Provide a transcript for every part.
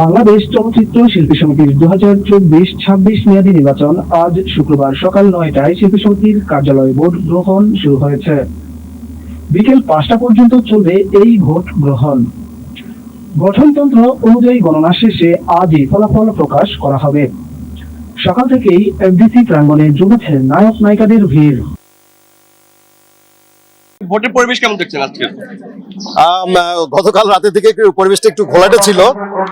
বাংলাদেশ চলচ্চিত্র শিল্পী সমিতির দু হাজার চব্বিশ, ছাব্বিশ মেয়াদী নির্বাচন আজ শুক্রবার সকাল নয়টায় শিল্পী সমিতির কার্যালয়ে ভোট গ্রহণ শুরু হয়েছে। বিকেল পাঁচটা পর্যন্ত চলবে এই ভোট গ্রহণ। গঠনতন্ত্র অনুযায়ী গণনা শেষে আজই ফলাফল প্রকাশ করা হবে। সকাল থেকেই এফডিসি প্রাঙ্গণে জমেছে নায়ক নায়িকাদের ভিড়। ভোটের পরিবেশ কেমন দেখছেন আজকে? গতকাল রাতে থেকে একটু পরিবেশটা একটু ঘোলাটে ছিল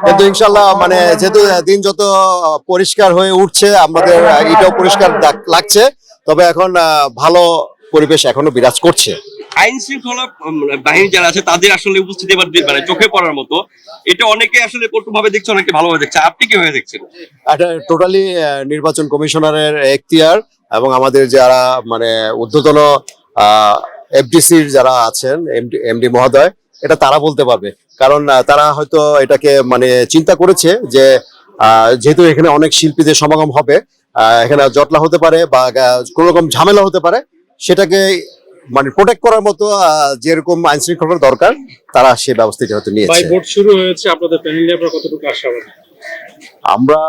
কিন্তু ইনশাল্লাহ মানে যেহেতু দিন যত পরিষ্কার হয়ে উঠছে আমাদের এটাও পরিষ্কার লাগছে তবে এখন ভালো পরিবেশ এখনও বিরাজ করছে। আইন শৃঙ্খলা বাহিনী যারা আছে তাদের আসলে উপস্থিতি এবার মানে চোখে পড়ার মতো। এটা অনেকে আসলে কটুভাবে দেখছে অনেকে ভালোভাবে দেখছে। আপনি কীভাবে দেখছেন? এটা টোটালি নির্বাচন কমিশনারের এখতিয়ার এবং আমাদের যারা মানে ঊর্ধ্বতন এফডিসির যারা আছেন এমডি মহোদয় এটা তারা বলতে পারবে। কারণ তারা হয়তো এটাকে মানে চিন্তা করেছে যে আহ, যেহেতু এখানে অনেক শিল্পীদের সমাগম হবে আহ, এখানে জটলা হতে পারে বা কোনো রকম ঝামেলা হতে পারে সেটাকে মানে প্রোটেক্ট করার মতো আহ, যেরকম আইন শৃঙ্খলার দরকার তারা সে ব্যবস্থাটি হয়তো ভাই নিয়েছে ভোট শুরু হয়েছে আপনাদের প্যানেলে আপনারা কতটুকু আশাবাদী? আমরা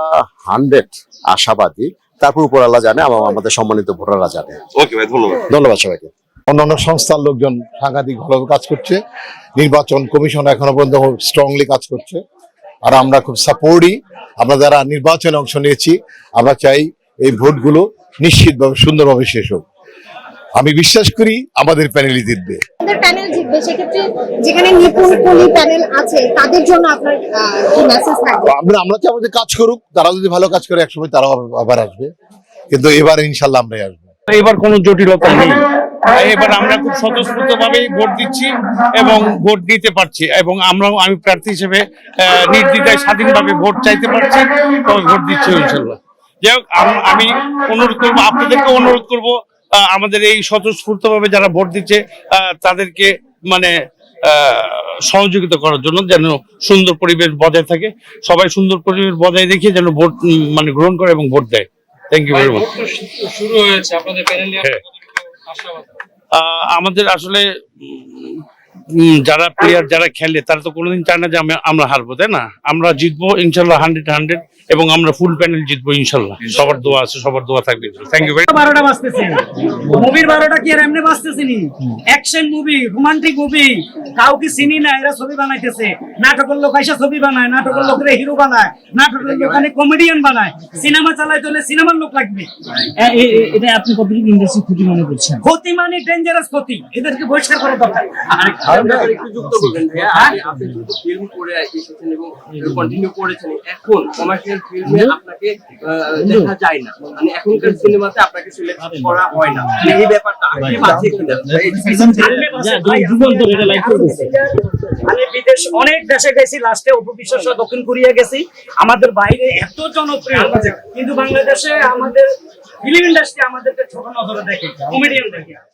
হান্ড্রেড আশাবাদী। তারপর উপর আল্লাহ জানে আমাদের সম্মানিত ভোটাররা জানে। ওকে ভাই ধন্যবাদ। ধন্যবাদ সবাইকে। অন্যান্য সংস্থার লোকজন সাংঘাতিক ভালো কাজ করছে। নির্বাচন কমিশন এখনও পর্যন্ত স্ট্রংলি কাজ করছে। আর আমরা খুব সাপোর্টই আমরা যারা নির্বাচনে অংশ নিয়েছি আমরা চাই এই ভোটগুলো নিশ্চিতভাবে সুন্দরভাবে শেষ হোক। আমি বিশ্বাস করি আমাদের প্যানেলই জিতবে। আমাদের প্যানেল জিতবে সেক্ষেত্রে যেখানে নিপুণ কুলি প্যানেল আছে তাদের জন্য আপনার কি মেসেজ থাকবে? আমরা আমরা চাই আমাদের কাজ করুক তারা যদি ভালো কাজ করে একসময় তারাও আবার আসবে। কিন্তু এবার ইনশাল্লাহ আমরাই আসব। এবার কোনো জটিলতা নেই। এবার আমরা খুব স্বতঃস্ফূর্ত ভাবেই ভোট দিচ্ছি এবং ভোট দিতে পারছি এবং আমরাও আমি প্রার্থী হিসেবে নির্দ্বিধায় স্বাধীনভাবে ভোট চাইতে পারছি তবে ভোট দিচ্ছি ইনশাল্লাহ। যাই হোক আমি অনুরোধ করব আপনাদেরকে অনুরোধ করব আমাদের এই স্বতঃস্ফূর্ত ভাবে যারা ভোট দিচ্ছে তাদেরকে মানে আহ, সহযোগিতা করার জন্য যেন সুন্দর পরিবেশ বজায় থাকে। সবাই সুন্দর পরিবেশ বজায় রেখে যেন ভোট মানে গ্রহণ করে এবং ভোট দেয়। থ্যাংক ইউ ভেরি মাচ শুরু হয়েছে আপনাদের প্যানেলে আমাদের আসলে যারা প্লেয়ার যারা খেলে, তারা তো কোনোদিন চায় না যে আমি- আমরা হারবো, তাই না? আমরা জিতবো, ইনশাল্লাহ হান্ড্রেড হান্ড্রেড এবং আমরা ফুল প্যানেল জিতবো ইনশাল্লাহ। সবার দোয়া আছে সবার দোয়া থাকবে থ্যাংক ইউ ভেরি বারোটা বাজতেছে। মুভির বারোটা কি আর এমনি বাজতেছে নি অ্যাকশন মুভি রোমান্টিক মুভি কাউকে চিনি না এরা ছবি বানাইতেছে। নাটকের লোক এসে ছবি বানায় নাটকের লোকেরা হিরো বানায় নাটকের লোক অনেক কমেডিয়ান বানায়। সিনেমা চালাইতে হলে সিনেমার লোক লাগবে। এ- এটা আপনি কতটুকু ইন্ডাস্ট্রি ক্ষতি মনে করছেন? ক্ষতি মানে ডেঞ্জারাস ক্ষতি। এদেরকে বহিষ্কার করা দরকার। একটু যুক্ত করবেন আপনি আপনি ফিল্ম করে এসেছেন এবং কন্টিনিউ করেছেন। এখন কমার্শিয়াল ফিল্মে আপনাকে দেখা যায় না। মানে এখনকার সিনেমাতে আপনাকে সিলেক্ট করা হয় না। এই ব্যাপারটা আগে আছে কিনা আমি বিদেশ অনেক দেশে গেছি লাস্টে উপবিশ্বাস দক্ষিণ কোরিয়া গেছি। আমাদের বাইরে এত জনপ্রিয় কিন্তু বাংলাদেশে আমাদের ফিল্ম ইন্ডাস্ট্রি আমাদেরকে ছোট নজরে দেখে। কমেডিয়ান দেখে।